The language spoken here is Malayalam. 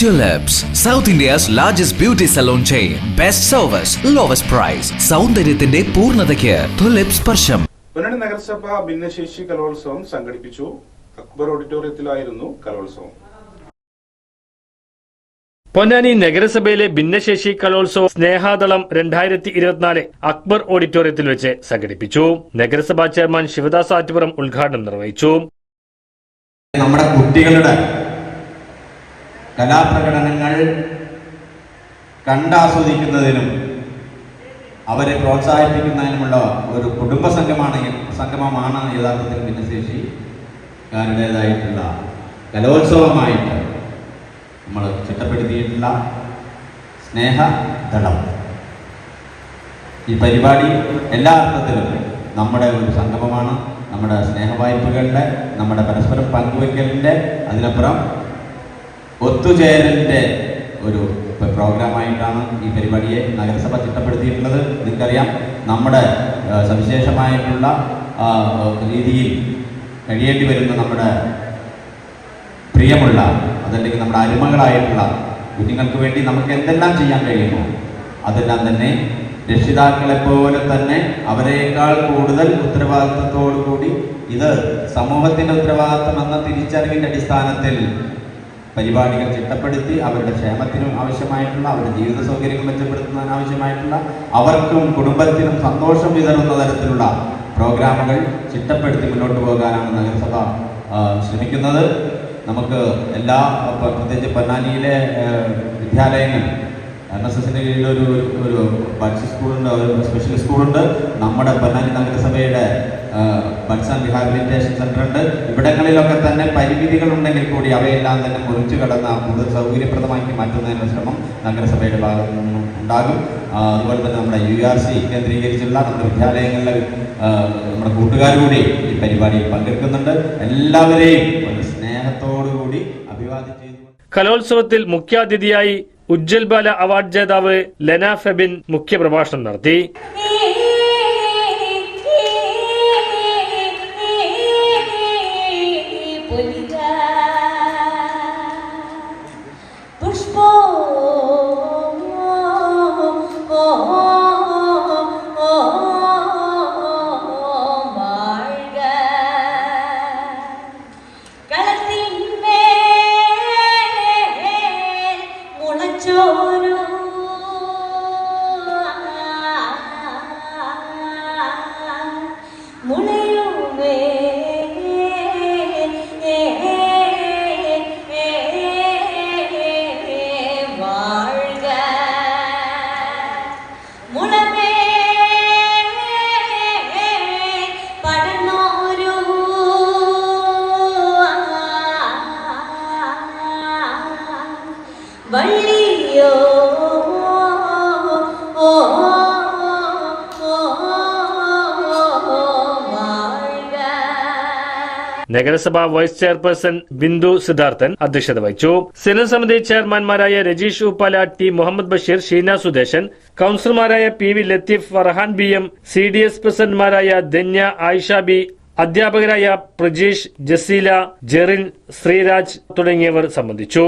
Tulips, south India's largest beauty salon chain. Best service, lowest price സൗന്ദര്യത്തിന്റെ പൂർണതയ്ക്ക് ടുലിപ്സ് സ്പർശം. പൊന്നാനി നഗരസഭ ഭിന്നശേഷി കലോത്സവം സംഘടിപ്പിച്ചു. അക്ബർ ഓഡിറ്റോറിയത്തിലായിരുന്നു കലോത്സവം. പൊന്നാനി നഗരസഭയിലെ ഭിന്നശേഷി കലോത്സവം സ്നേഹാദളം രണ്ടായിരത്തി ഇരുപത്തിനാല് അക്ബർ ഓഡിറ്റോറിയത്തിൽ വെച്ച് സംഘടിപ്പിച്ചു. നഗരസഭാ ചെയർമാൻ ശിവദാസ് ആറ്റുപുറം ഉദ്ഘാടനം നിർവഹിച്ചു. നമ്മുടെ കുട്ടികളുടെ കലാപ്രകടനങ്ങൾ കണ്ടാസ്വദിക്കുന്നതിനും അവരെ പ്രോത്സാഹിപ്പിക്കുന്നതിനുമുള്ള ഒരു കുടുംബ സംഘമാണ് സംഗമമാണ് യഥാർത്ഥത്തിൽ ഭിന്നശേഷിക്കാരുടേതായിട്ടുള്ള കലോത്സവമായിട്ട് നമ്മൾ ചിട്ടപ്പെടുത്തിയിട്ടുള്ള സ്നേഹദളം ഈ പരിപാടി എല്ലാ അർത്ഥത്തിലും നമ്മുടെ ഒരു സംഗമമാണ്. നമ്മുടെ സ്നേഹവായ്പകളുടെ നമ്മുടെ പരസ്പരം പങ്കുവയ്ക്കലിന്റെ അതിനപ്പുറം ഒത്തുചേരലിന്റെ ഒരു പ്രോഗ്രാമായിട്ടാണ് ഈ പരിപാടിയെ നഗരസഭ ചിട്ടപ്പെടുത്തിയിട്ടുള്ളത്. നിങ്ങൾക്കറിയാം നമ്മുടെ സവിശേഷമായിട്ടുള്ള രീതിയിൽ കഴിയേണ്ടി വരുന്ന നമ്മുടെ പ്രിയമുള്ള അതല്ലെങ്കിൽ നമ്മുടെ അരുമകളായിട്ടുള്ള കുഞ്ഞുങ്ങൾക്ക് വേണ്ടി നമുക്ക് എന്തെല്ലാം ചെയ്യാൻ കഴിയുമോ അതെല്ലാം തന്നെ രക്ഷിതാക്കളെ പോലെ തന്നെ അവരെക്കാൾ കൂടുതൽ ഉത്തരവാദിത്വത്തോടു കൂടി ഇത് സമൂഹത്തിന്റെ ഉത്തരവാദിത്വം എന്ന തിരിച്ചറിവിന്റെ അടിസ്ഥാനത്തിൽ പരിപാടികൾ ചിട്ടപ്പെടുത്തി അവരുടെ ക്ഷേമത്തിനും ആവശ്യമായിട്ടുള്ള അവരുടെ ജീവിത സൗകര്യങ്ങൾ മെച്ചപ്പെടുത്തുന്നതിന് ആവശ്യമായിട്ടുള്ള അവർക്കും കുടുംബത്തിനും സന്തോഷം വിതരുന്ന തരത്തിലുള്ള പ്രോഗ്രാമുകൾ ചിട്ടപ്പെടുത്തി മുന്നോട്ട് പോകാനാണ് നഗരസഭ ശ്രമിക്കുന്നത്. നമുക്ക് എല്ലാ പ്രത്യേകിച്ച് പൊന്നാനിയിലെ വിദ്യാലയങ്ങൾ എൻ എസ് എസിന്റെ കീഴിൽ ഒരു ഒരു സ്കൂളുണ്ട് ഒരു സ്പെഷ്യൽ സ്കൂളുണ്ട്. നമ്മുടെ പൊന്നാനി നഗരസഭയുടെ ബഡ്സ് റിഹാബിലിറ്റേഷൻ സെന്റർ ഉണ്ട്. ഇവിടങ്ങളിലൊക്കെ തന്നെ പരിമിതികൾ ഉണ്ടെങ്കിൽ കൂടി അവയെല്ലാം തന്നെ മുറിച്ചു കടന്ന കൂടുതൽ സൗകര്യപ്രദമാക്കി മാറ്റുന്നതിനുള്ള ശ്രമം നഗരസഭയുടെ ഭാഗത്തു നിന്നും ഉണ്ടാകും. അതുപോലെ തന്നെ നമ്മുടെ യു ആർ സി കേന്ദ്രീകരിച്ചുള്ള നമ്മുടെ വിദ്യാലയങ്ങളിലെ നമ്മുടെ കൂട്ടുകാർ കൂടി ഈ പരിപാടിയിൽ പങ്കെടുക്കുന്നുണ്ട്. എല്ലാവരെയും ഒരു സ്നേഹത്തോടു കൂടി അഭിവാദ്യം ചെയ്യുന്നു. കലോത്സവത്തിൽ മുഖ്യാതിഥിയായി ഉജ്ജൽ ബാല അവാർഡ് ജേതാവ് ലെന ഫെബിൻ മുഖ്യപ്രഭാഷണം നടത്തി. നഗരസഭാ വൈസ് ചെയർപേഴ്സൺ ബിന്ദു സിദ്ധാർത്ഥൻ അധ്യക്ഷത വഹിച്ചു. സിനഡ് സമിതി ചെയർമാൻമാരായ Rajeesh Uppala T Muhammad Basheer Sheena Sudeshan കൌൺസിലർമാരായ P V Latheef Farhan B M C D S പ്രസിഡന്റുമാരായ ധന്യ ആയിഷ ബി അധ്യാപകരായ പ്രജീഷ് ജസീല ജെറിൻ ശ്രീരാജ് തുടങ്ങിയവർ സംബന്ധിച്ചു.